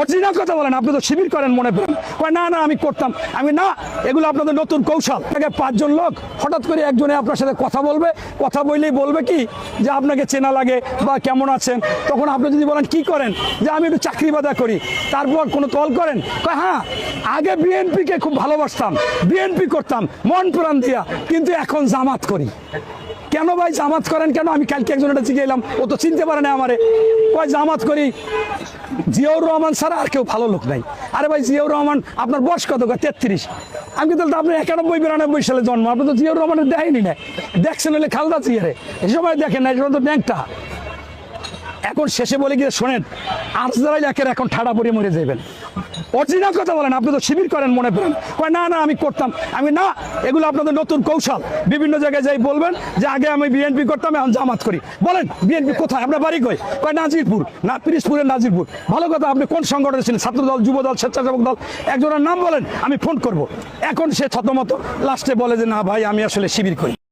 Original কথা বলেন, আপনি তো শিবির করেন মনে করেন। কয়, না না, আমি করতাম। আমি না, এগুলো আপনাদের নতুন কৌশল। আগে পাঁচজন লোক, হঠাৎ করে একজনে আপনার সাথে কথা বলবে, কথা বললেই বলবে কি, যে আপনাকে চেনা লাগে বা কেমন আছেন। তখন আপনি যদি বলেন, কি করেন? যে আমি একটু চাকরি বাদা করি। তারপর কোনো তল করেন? কয় হ্যাঁ আগে বিএনপিকে খুব ভালোবাসতাম, বিএনপি করতাম, মন প্রাণ দিয়া, কিন্তু এখন জামাত করি। কেন ভাই জামাত করেন কেন? আমি কালকে একজন এটা এলাম ও তো চিনতে পারে না আমারে। কয়, জামাত করি। জিয়াউর রহমান ছাড়া আর কেউ ভালো লোক নাই। আরে ভাই, জিয়াউর রহমান, আপনার বয়স কত তেত্রিশ। আমি তো আপনি একানব্বই, বিরানব্বই সালে জন্ম। আপনি তো জিয়াউর রহমানের দেয়নি না। দেখছেন হলে খালদা জিয়ারে। এই সময় দেখেন না এটা তো ব্যাংকটা। এখন শেষে বলে গিয়ে শোনেন আর্স দ্বারাই একের এখন ঠাড়া পড়ে মরে যাবেন অরিজিনাল কথা বলেন, আপনি তো শিবির করেন মনে করেন। কয়, না না, আমি করতাম। আমি না, এগুলো আপনাদের নতুন কৌশল। বিভিন্ন জায়গায় যাই বলবেন যে আগে আমি বিএনপি করতাম, এখন জামাত করি। বলেন বিএনপি কোথায়? আপনার বাড়ি কই? কয়, নাজিরপুর। না পিরিসপুরের নাজিরপুর। ভালো কথা, আপনি কোন সংগঠনে ছিলেন? ছাত্র দল যুব দল স্বেচ্ছাসেবক দল? একজনের নাম বলেন, আমি ফোন করব। এখন সে ছতমতো লাস্টে বলে যে, না ভাই, আমি আসলে শিবির করি।